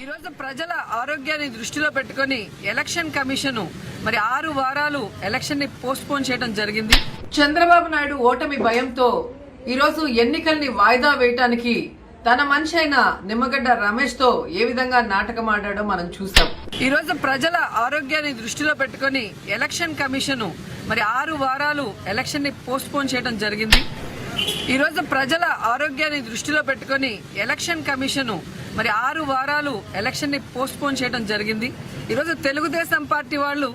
ఈ రోజు ప్రజల ఆరోగ్యాన్ని దృష్టిలో పెట్టుకొని ఎలక్షన్ కమిషన్ మరి ఆరు వారాలు ఎలక్షన్ని పోస్ట్ పోన్ చేయడం జరిగింది. చంద్రబాబు నాయుడు ఓటమి భయంతో ఈరోజు ఎన్నికల్ని వాయిదా వేయటానికి తన మనిషి అయిన నిమ్మగడ్డ రమేష్తో ఏ విధంగా నాటకం ఆడాడో మనం చూస్తాం. ఈరోజు ప్రజల ఆరోగ్యాన్ని దృష్టిలో పెట్టుకొని ఎలక్షన్ కమిషన్ మరి ఆరు వారాలు ఎలక్షన్ని పోస్ట్ పోన్ చేయడం జరిగింది. ఈరోజు ప్రజల ఆరోగ్యాన్ని దృష్టిలో పెట్టుకొని ఎలక్షన్ కమిషన్ మరి ఆరు వారాలు ఎలక్షన్ని పోస్ట్ పోన్ చేయడం జరిగింది. ఈరోజు తెలుగుదేశం పార్టీ వాళ్ళు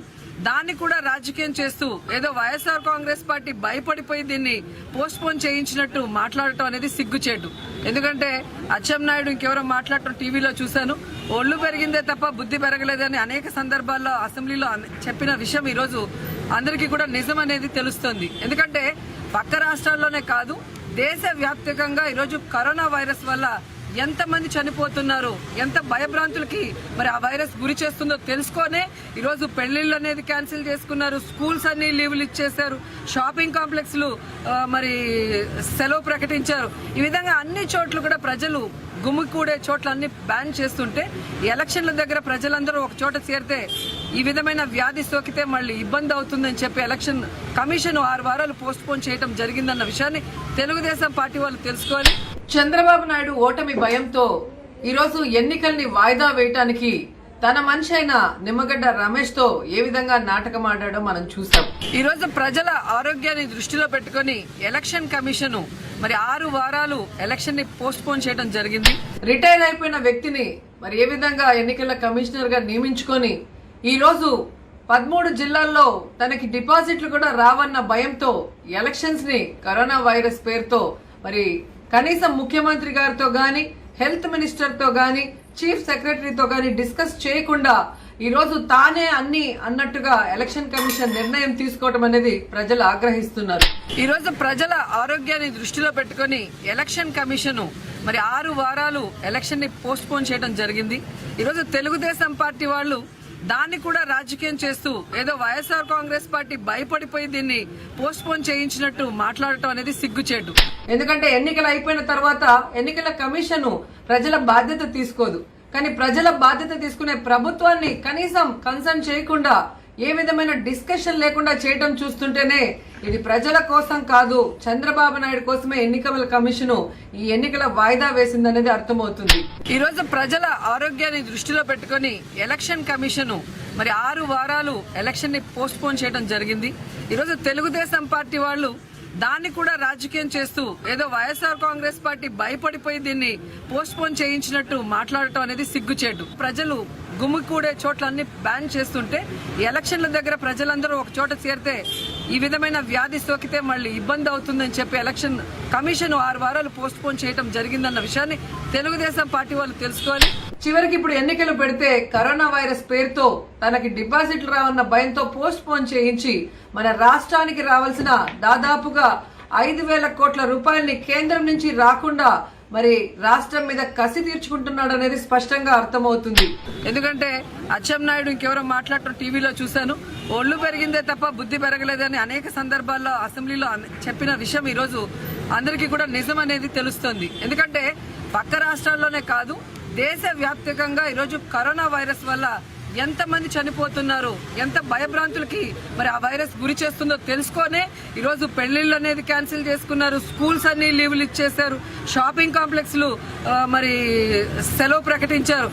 దాన్ని కూడా రాజకీయం చేస్తూ ఏదో వైఎస్ఆర్ కాంగ్రెస్ పార్టీ భయపడిపోయి దీన్ని పోస్ట్ పోన్ చేయించినట్టు మాట్లాడటం అనేది సిగ్గుచేటు. ఎందుకంటే అచ్చెన్నాయుడు ఇంకెవరో మాట్లాడటం టీవీలో చూశాను. ఒళ్ళు పెరిగిందే తప్ప బుద్ధి పెరగలేదని అనేక సందర్భాల్లో అసెంబ్లీలో చెప్పిన విషయం ఈరోజు అందరికీ కూడా నిజం అనేది తెలుస్తుంది. ఎందుకంటే పక్క రాష్ట్రాల్లోనే కాదు దేశవ్యాప్తంగా ఈరోజు కరోనా వైరస్ వల్ల ఎంతమంది చనిపోతున్నారు? ఎంత భయభ్రాంతులకి మరి ఆ వైరస్ గురి చేస్తుందో తెలుసుకొనే ఈరోజు పెళ్ళిళ్ళు అనేది క్యాన్సిల్ చేసుకున్నారు. స్కూల్స్ అన్ని లీవులు ఇచ్చేశారు. షాపింగ్ కాంప్లెక్స్లు మరి సెలవు ప్రకటించారు. ఈ విధంగా అన్ని చోట్ల కూడా ప్రజలు గుమికూడే చోట్ల అన్ని బ్యాన్ చేస్తుంటే ఎలక్షన్ల దగ్గర ప్రజలందరూ ఒక చోట చేరితే ఈ విధమైన వ్యాధి సోకితే మళ్ళీ ఇబ్బంది అవుతుందని చెప్పి ఎలక్షన్ కమిషన్ ఆరు వారాలు పోస్ట్ పోన్ చేయడం జరిగిందన్న విషయాన్ని తెలుగుదేశం పార్టీ వాళ్ళు తెలుసుకోవాలి. చంద్రబాబు నాయుడు ఓటమి భయంతో ఈరోజు ఎన్నికల్ని వాయిదా వేయటానికి తన మనిషి అయిన నిమ్మగడ్డ రమేష్తో ఏ విధంగా నాటకం ఆడాడో మనం చూసాం. ఈ రోజు ప్రజల ఆరోగ్యాన్ని దృష్టిలో పెట్టుకొని ఎలక్షన్ కమిషన్ మరి ఆరు వారాలు ఎలక్షన్ని పోస్ట్ పోన్ చేయడం జరిగింది. రిటైర్ అయిపోయిన వ్యక్తిని మరి ఏ విధంగా ఎన్నికల కమిషనర్గా నియమించుకొని ఈరోజు పదమూడు జిల్లాల్లో తనకి డిపాజిట్లు కూడా రావన్న భయంతో ఎలక్షన్స్ని కరోనా వైరస్ పేరుతో మరి కనీసం ముఖ్యమంత్రి గారితో గాని హెల్త్ మినిస్టర్తో గాని చీఫ్ సెక్రటరీతో గాని డిస్కస్ చేయకుండా ఈ రోజు తానే అన్ని అన్నట్టుగా ఎలక్షన్ కమిషన్ నిర్ణయం తీసుకోవడం అనేది ప్రజలు ఆగ్రహిస్తున్నారు. ఈ రోజు ప్రజల ఆరోగ్యాన్ని దృష్టిలో పెట్టుకొని ఎలక్షన్ కమిషన్ మరి ఆరు వారాలు ఎలక్షన్ని పోస్ట్ పోన్ చేయడం జరిగింది. ఈ రోజు తెలుగుదేశం పార్టీ వాళ్ళు దాన్ని కూడా రాజకీయం చేస్తూ ఏదో వైఎస్ఆర్ కాంగ్రెస్ పార్టీ భయపడిపోయి దీన్ని పోస్ట్ పోన్ చేయించినట్టు మాట్లాడటం అనేది సిగ్గుచేటు. ఎందుకంటే ఎన్నికలు అయిపోయిన తర్వాత ఎన్నికల కమిషన్ ప్రజల బాధ్యత తీసుకోదు. కానీ ప్రజల బాధ్యత తీసుకునే ప్రభుత్వాన్ని కనీసం కన్సర్న్ చేయకుండా ఏ విధమైన డిస్కషన్ లేకుండా చేయటం చూస్తుంటేనే ఇది ప్రజల కోసం కాదు చంద్రబాబు నాయుడు కోసమే ఎన్నికల కమిషన్ ఈ ఎన్నికల వాయిదా వేసిందనేది అర్థమవుతుంది. ఈ రోజు ప్రజల ఆరోగ్యాన్ని దృష్టిలో పెట్టుకొని ఎలక్షన్ కమిషన్ మరి ఆరు వారాలు ఎలక్షన్ని పోస్ట్ పోన్ చేయడం జరిగింది. ఈ రోజు తెలుగుదేశం పార్టీ వాళ్ళు దాన్ని కూడా రాజకీయం చేస్తూ ఏదో వైఎస్ఆర్ కాంగ్రెస్ పార్టీ భయపడిపోయి దీన్ని పోస్ట్ పోన్ చేయించినట్టు మాట్లాడటం అనేది సిగ్గుచేటు. ప్రజలు గుమికూడే చోట్ల అన్ని బ్యాన్ చేస్తుంటే ఎలక్షన్ల దగ్గర ప్రజలందరూ ఒక చోట చేరితే ఈ విధమైన వ్యాధి సోకితే మళ్ళీ ఇబ్బంది అవుతుందని చెప్పి ఎలక్షన్ కమిషన్ ఆరు వారాలు పోస్ట్ పోన్ చేయడం జరిగిందన్న విషయాన్ని తెలుగుదేశం పార్టీ వాళ్ళు తెలుసుకోవాలి. చివరికి ఇప్పుడు ఎన్నికలు పెడితే కరోనా వైరస్ పేరుతో తనకి డిపాజిట్లు రావన్న భయంతో పోస్ట్ పోన్ చేయించి మన రాష్ట్రానికి రావాల్సిన దాదాపుగా ఐదు వేల కోట్ల రూపాయల్ని కేంద్రం నుంచి రాకుండా మరి రాష్ట్రం మీద కసి తీర్చుకుంటున్నాడు అనేది స్పష్టంగా అర్థమవుతుంది. ఎందుకంటే అచ్చెన్నాయుడు ఇంకెవరో మాట్లాడటం టీవీలో చూశాను. ఒళ్ళు పెరిగిందే తప్ప బుద్ధి పెరగలేదని అనేక సందర్భాల్లో అసెంబ్లీలో చెప్పిన విషయం ఈరోజు అందరికీ కూడా నిజం అనేది తెలుస్తుంది. ఎందుకంటే పక్క రాష్ట్రాల్లోనే కాదు దేశ వ్యాప్తంగా ఈరోజు కరోనా వైరస్ వల్ల ఎంతమంది చనిపోతున్నారు? ఎంత భయభ్రాంతులకి మరి ఆ వైరస్ గురి చేస్తుందో తెలుసుకొనే ఈరోజు పెళ్ళిళ్ళు అనేది క్యాన్సిల్ చేసుకున్నారు. స్కూల్స్ అన్ని లీవులు ఇచ్చేశారు. షాపింగ్ కాంప్లెక్స్లు మరి సెలవు ప్రకటించారు.